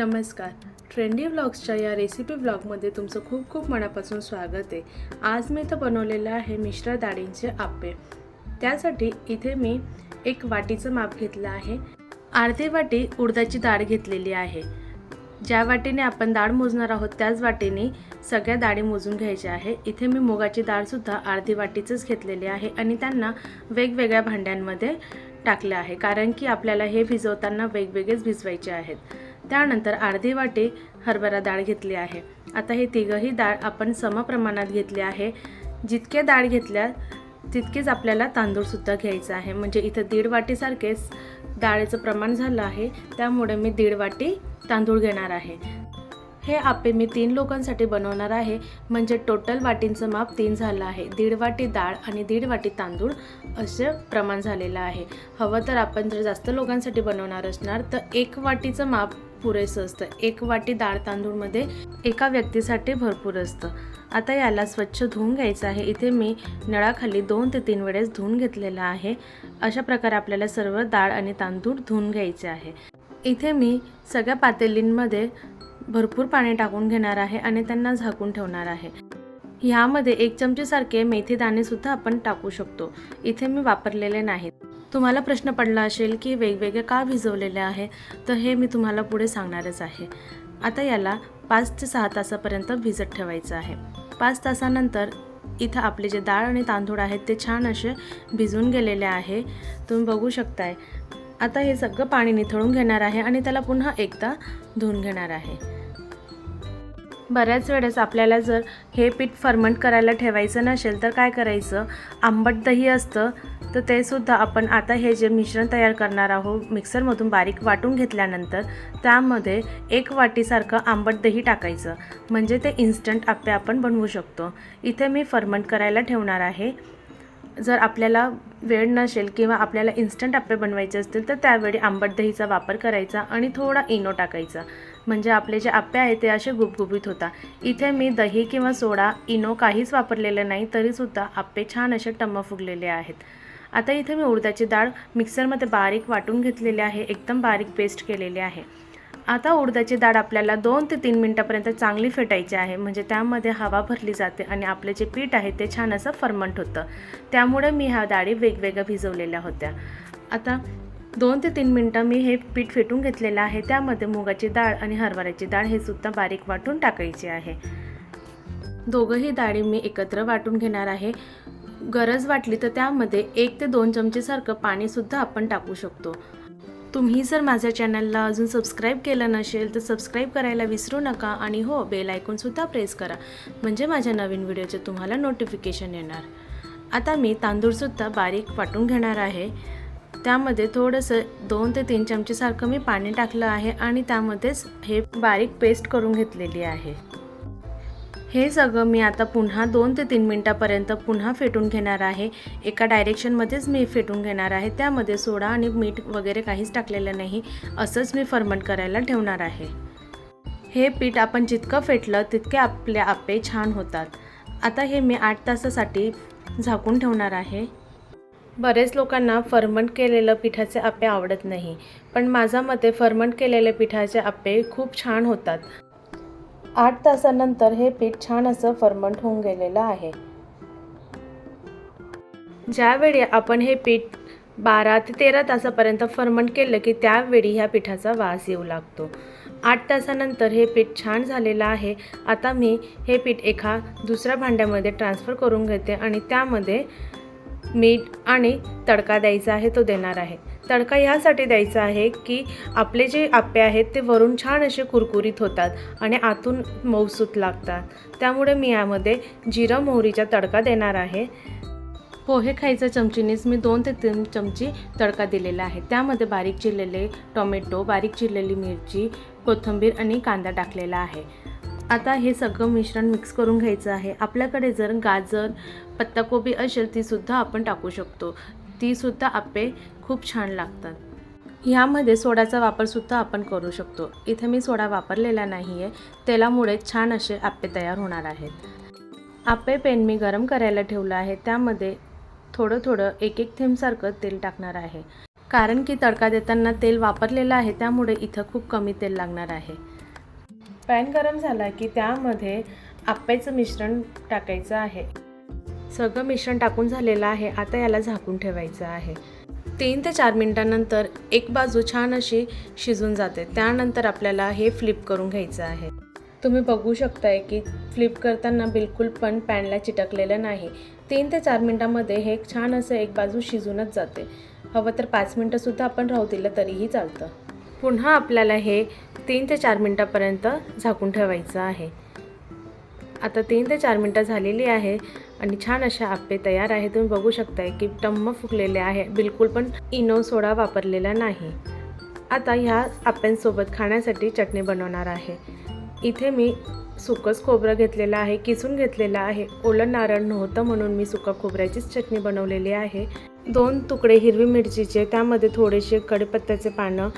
नमस्कार. ट्रेंडी व्लॉग्सच्या या रेसिपी व्लॉगमध्ये तुमचं खूप खूप मनापासून स्वागत आहे. आज मी इथं बनवलेलं आहे मिश्र डाळींचे आप्पे. त्यासाठी इथे मी एक वाटीचं माप घेतलं आहे. अर्धी वाटी उडदाची डाळ घेतलेली आहे. ज्या वाटीने आपण डाळ मोजणार आहोत त्याच वाटीने सगळ्या डाळी मोजून घ्यायच्या आहे. इथे मी मुगाची डाळसुद्धा अर्धी वाटीचंच घेतलेली आहे आणि त्यांना वेगवेगळ्या भांड्यांमध्ये टाकलं आहे. कारण की आपल्याला हे भिजवताना वेगवेगळेच भिजवायचे आहेत. त्यानंतर अर्धी वाटी हरभरा डाळ घेतली आहे. आता हे तिघंही डाळ आपण समप्रमाणात घेतली आहे. जितके डाळ घेतल्या तितकेच आपल्याला तांदूळसुद्धा घ्यायचं आहे. म्हणजे इथं दीड वाटीसारखेच डाळीचं प्रमाण झालं आहे. त्यामुळे मी दीड वाटी तांदूळ घेणार आहे. हे आपे मी तीन लोकांसाठी बनवणार आहे. म्हणजे टोटल वाटींचं माप तीन झालं आहे. दीड वाटी डाळ आणि दीड वाटी तांदूळ असे प्रमाण झालेलं आहे. हवं तर आपण जर जास्त लोकांसाठी बनवणार असणार तर एक वाटीचं माप पुरेसं असतं. एक वाटी डाळ तांदूळमध्ये एका व्यक्तीसाठी भरपूर असतं. आता याला स्वच्छ धुवून घ्यायचं आहे. इथे मी नळाखाली दोन ते तीन वेळेस धुवून घेतलेलं आहे. अशा प्रकारे आपल्याला सर्व डाळ आणि तांदूळ धुवून घ्यायचे आहे. इथे मी सगळ्या पातेलींमध्ये भरपूर पाणी टाकून घेणार आहे आणि त्यांना झाकून ठेवणार आहे. ह्यामध्ये एक चमचेसारखे मेथी दाणेसुद्धा आपण टाकू शकतो. इथे मी वापरलेले नाहीत. तुम्हाला प्रश्न पडला असेल की वेगवेगळे का भिजवलेले आहे तर हे मी तुम्हाला पुढे सांगणारच आहे. आता याला पाच ते सहा तासापर्यंत भिजत ठेवायचं आहे. पाच तासानंतर इथं आपले जे डाळ आणि तांदूळ आहेत ते छान असे भिजून गेलेले आहे. तुम्ही बघू शकताय. आता हे सगळं पाणी निथळून घेणार आहे आणि त्याला पुन्हा एकदा धुवून घेणार आहे. बऱ्याच वेळेस आपल्याला जर हे पीठ फर्मंट करायला ठेवायचं नसेल तर काय करायचं? आंबट दही असतं तर ते सुद्धा आपण आता हे जे मिश्रण तयार करणार आहोत मिक्सरमधून बारीक वाटून घेतल्यानंतर त्यामध्ये एक वाटीसारखं आंबट दही टाकायचं. म्हणजे ते इन्स्टंट आप्पे आपण बनवू शकतो. इथे मी फर्मंट करायला ठेवणार आहे. जर आपल्याला वेळ नसेल किंवा आपल्याला इन्स्टंट आप्पे बनवायचे असतील तर त्यावेळी आंबट दहीचा वापर करायचा आणि थोडा इनो टाकायचा. म्हणजे आपले जे आप्पे आहेत ते असे गुबगुबीत होता. इथे मी दही किंवा सोडा इनो काहीच वापरलेलं नाही तरीसुद्धा आप्पे छान असे टम्म फुगलेले आहेत. आता इथे मी उडदाची डाळ मिक्सरमध्ये बारीक वाटून घेतलेली आहे एकदम बारीक पेस्ट केलेली आहे. आता उडदाची डाळ आपल्याला दोन ते तीन मिनटापर्यंत चांगली फेटायची आहे म्हणजे त्यामध्ये हवा भरली जाते आणि आपले जे पीठ आहे ते छान असं फर्मंट होतं. त्यामुळे मी ह्या डाळी वेगवेगळ्या भिजवलेल्या होत्या. आता दोन ते तीन मिनटं मी हे पीठ फेटून घेतलेलं आहे. त्यामध्ये मुगाची डाळ आणि हरभऱ्याची डाळ हे सुद्धा बारीक वाटून टाकायची आहे. दोघंही डाळी मी एकत्र वाटून घेणार आहे. गरज वाटली तर त्यामध्ये एक ते दोन चमचेसारखं पाणीसुद्धा आपण टाकू शकतो. तुम्ही जर माझ्या चॅनलला अजून सबस्क्राईब केलं नसेल तर सबस्क्राईब करायला विसरू नका आणि हो बेल आयकॉनसुद्धा प्रेस करा. म्हणजे माझ्या नवीन व्हिडिओचे तुम्हाला नोटिफिकेशन येणार. आता मी तांदूळसुद्धा बारीक वाटून घेणार आहे. त्यामध्ये थोडंसं दोन ते तीन चमचेसारखं मी पाणी टाकलं आहे आणि त्यामध्येच हे बारीक पेस्ट करून घेतलेली आहे. हे सगळं मी आता पुन्हा दोन ते तीन मिनटापर्यंत पुन्हा फेटून घेणार आहे. एका डायरेक्शनमध्येच मी फेटून घेणार आहे. त्यामध्ये सोडा आणि मीठ वगैरे काहीच टाकलेलं नाही. असंच मी फर्मंट करायला ठेवणार आहे. हे पीठ आपण जितकं फेटलं तितके आपले आप्पे छान होतात. आता हे मी आठ तासासाठी झाकून ठेवणार आहे. बरेच लोकांना फर्मंट केलेलं पिठाचे आप्पे आवडत नाही पण माझ्या मते फर्मंट केलेले पिठाचे आप्पे खूप छान होतात. आठ तासानंतर हे पीठ छान असं फर्मंट होऊन गेलेलं आहे. ज्यावेळी आपण हे पीठ बारा ते तेरा तासापर्यंत फर्मंट केलं की त्यावेळी ह्या पिठाचा वास येऊ लागतो. आठ तासानंतर हे पीठ छान झालेलं आहे. आता मी हे पीठ एका दुसऱ्या भांड्यामध्ये ट्रान्सफर करून घेते आणि त्यामध्ये मीठ आणि तडका द्यायचा आहे तो देणार आहे. तडका ह्यासाठी द्यायचा आहे की आपले जे आप्पे आहेत ते वरून छान असे कुरकुरीत होतात आणि आतून मऊसूत लागतात. त्यामुळे मी यामध्ये जिरं मोहरीचा तडका देणार आहे. पोहे खायच्या चमचीनेच मी दोन ते तीन चमची तडका दिलेला आहे. त्यामध्ये बारीक चिरलेले टोमॅटो बारीक चिरलेली मिरची कोथिंबीर आणि कांदा टाकलेला आहे. आता हे सगळं मिश्रण मिक्स करून घ्यायचं आहे. आपल्याकडे जर गाजर पत्ताकोबी असेल तीसुद्धा आपण टाकू शकतो. तीसुद्धा आप्पे खूप छान लागतात. ह्यामध्ये सोड्याचा वापरसुद्धा आपण करू शकतो. इथे मी सोडा वापरलेला नाही आहे तेलामुळे छान असे आप्पे तयार होणार आहेत. आप्पे पेन मी गरम करायला ठेवलं आहे. त्यामध्ये थोडं थोडं एक एक थेंबसारखं तेल टाकणार आहे. कारण की तडका देताना तेल वापरलेलं आहे त्यामुळे इथं खूप कमी तेल लागणार आहे. पॅन गरम झाला की त्यामध्ये आप्याचं मिश्रण टाकायचं आहे. सगळं मिश्रण टाकून झालेलं आहे. आता याला झाकून ठेवायचं आहे. तीन ते चार मिनटानंतर एक बाजू छान अशी शिजून जाते. त्यानंतर आपल्याला हे फ्लिप करून घ्यायचं आहे. तुम्ही बघू शकताय की फ्लिप करताना बिलकुल पण पॅनला चिटकलेलं नाही. तीन ते चार मिनटामध्ये हे छान असं एक बाजू शिजूनच जाते. हवं तर पाच मिनटंसुद्धा आपण राहू दिलं तरीही चालतं. पुन्हा आपल्याला हे तीन ते चार मिनटापर्यंत झाकून ठेवायचं आहे. आता तीन ते चार मिनटं झालेली आहे आणि छान अशा आप्पे तयार आहे तुम्ही बघू शकताय की टम्म फुगलेले आहे. बिलकुल पण इनो सोडा वापरलेला नाही. आता ह्या आप्यांसोबत खाण्यासाठी चटणी बनवणार आहे. इथे मी सुकंच खोबरं घेतलेलं आहे किसून घेतलेलं आहे. ओलं नारळ नव्हतं म्हणून मी सुका खोबऱ्याचीच चटणी बनवलेली आहे. दोन तुकडे हिरवी मिरचीचे त्यामध्ये थोडेसे कढीपत्त्याचे पानं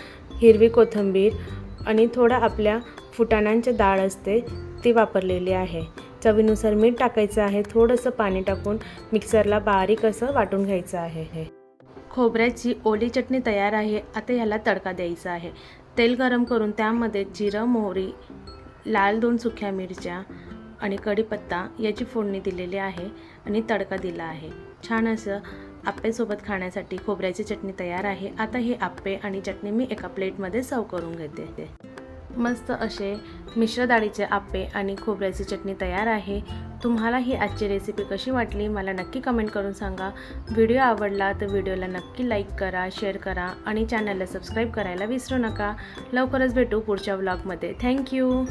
हिरवी कोथिंबीर आणि थोडा आपल्या फुटाण्यांची डाळ असते ती वापरलेली आहे. चवीनुसार मीठ टाकायचं आहे थोडंसं पाणी टाकून मिक्सरला बारीक असं वाटून घ्यायचं आहे हे. खोबऱ्याची ओली चटणी तयार आहे आता याला तडका द्यायचा आहे. तेल गरम करून त्यामध्ये जिरं मोहरी लाल दोन सुक्या मिरच्या आणि कढीपत्ता याची फोडणी दिलेली आहे आणि तडका दिला आहे. छान असं आप्पेसोबत खाण्यासाठी खोबऱ्याची चटणी तयार आहे. आता हे आप्पे आणि चटणी मी एका प्लेटमध्ये सर्व करून घेते. मस्त असे मिश्र डाळीचे आप्पे आणि खोबऱ्याची चटणी तयार आहे. तुम्हाला ही आजची रेसिपी कशी वाटली मला नक्की कमेंट करून सांगा. व्हिडिओ आवडला तर व्हिडिओला नक्की लाईक करा शेअर करा आणि चॅनलला सबस्क्राईब करायला विसरू नका. लवकरच भेटू पुढच्या व्लॉगमध्ये थँक्यू